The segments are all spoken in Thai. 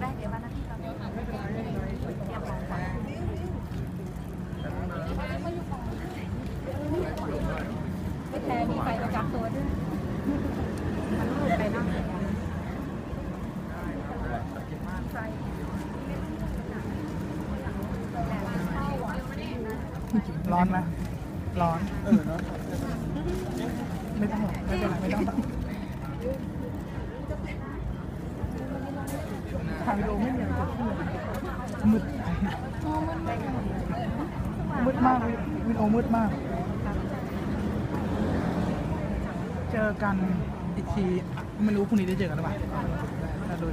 ได้เดี๋ยววันอาทิตย์เราเตรียมของขวัญไม่แพ้มีไฟประจำตัวด้วย มันรูดไปเนาะร้อนไหมร้อน เออเนาะไม่ต้องหรอกไม่เป็นไรไม่ต้อง ถ่ายวิดีโอไม่มีอะไรเกิดขึ้นเลยมืดมืดมากวิดีโอมืดมาก เจอกันอีกทีไม่รู้พรุ่งนี้ได้เจอกันหรือเปล่าแต่โดย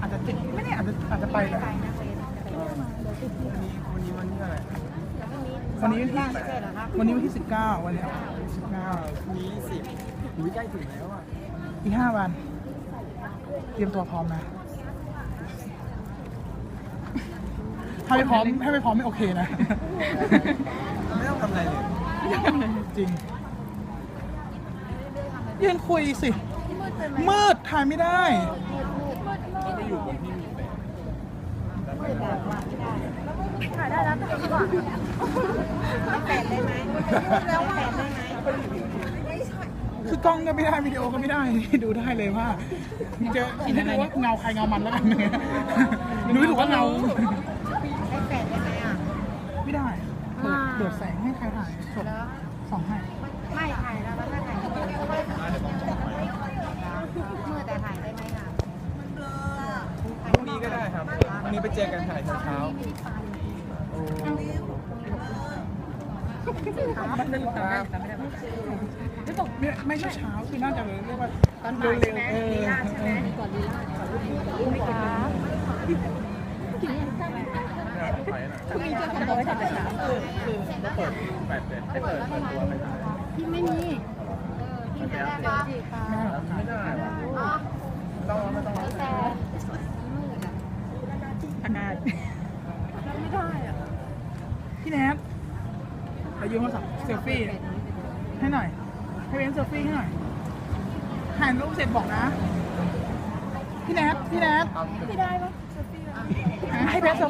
อาจจะติดไม่แน่อาจจะอาจจะไปเลยวันนี้วันนี้วันที่อะไรวันนี้วันที่วันนี้วันที่สิบเก้าวันนี้สิบเก้ามีสิบอุ้ยใกล้ถึงแล้วอะอีกห้าวัน เตรียมตัวพร้อมนะ ถ้าไม่พร้อมถ้าไม่พร้อมไม่โอเคนะ ไม่ต้องทำอะไรเลย จริง ยืนคุยสิ มืดถ่ายไม่ได้ไปอยู่คนที่มีแฟนถ่ายได้แล้วแต่ก่อนแปดได้ไหมแล้วแปดได้ไหมคือกล้องก็ไม่ได้วิดีโอก็ไม่ได้ดูได้เลยว่าเจอคิดให้ดูว่าเงาใครเงามันแล้วกันดูให้ถูกว่าเงา ได้แปดได้ไหมอะ ไม่ได้ เปิดเปิดแสงให้ใครถ่ายสดสองให้ไม่ถ่ายแล้วแล้วถ้าถ่ายเมื่อแต่ถ่ายได้ไหมอะพรุ่งนี้ก็ได้ครับพรุ่งนี้ไปเจอกันถ่ายเช้าๆโอ้ไม่ไม่ใช่เช้าคือน่าจะเรียกว่าเร็วๆเออเออก่อนดีล่าไปหน่อยพรุ่งนี้เจอกันโดยถ่ายแต่เช้าก็เปิดแปดเดือนให้เพี่ไม่มีพี่จะได้ปะไม่ได้ต้องไม่ต้องแต่อากาศไม่ได้อะพี่แนทไปยืมโทรศัพท์เซลฟี่ให้หน่อย ให้เว้นเซลฟี่ให้หน่อยถ่ายรูปเสร็จบอกนะ พี่แนทพี่แนทไม่ได้ปะให้เบสเซล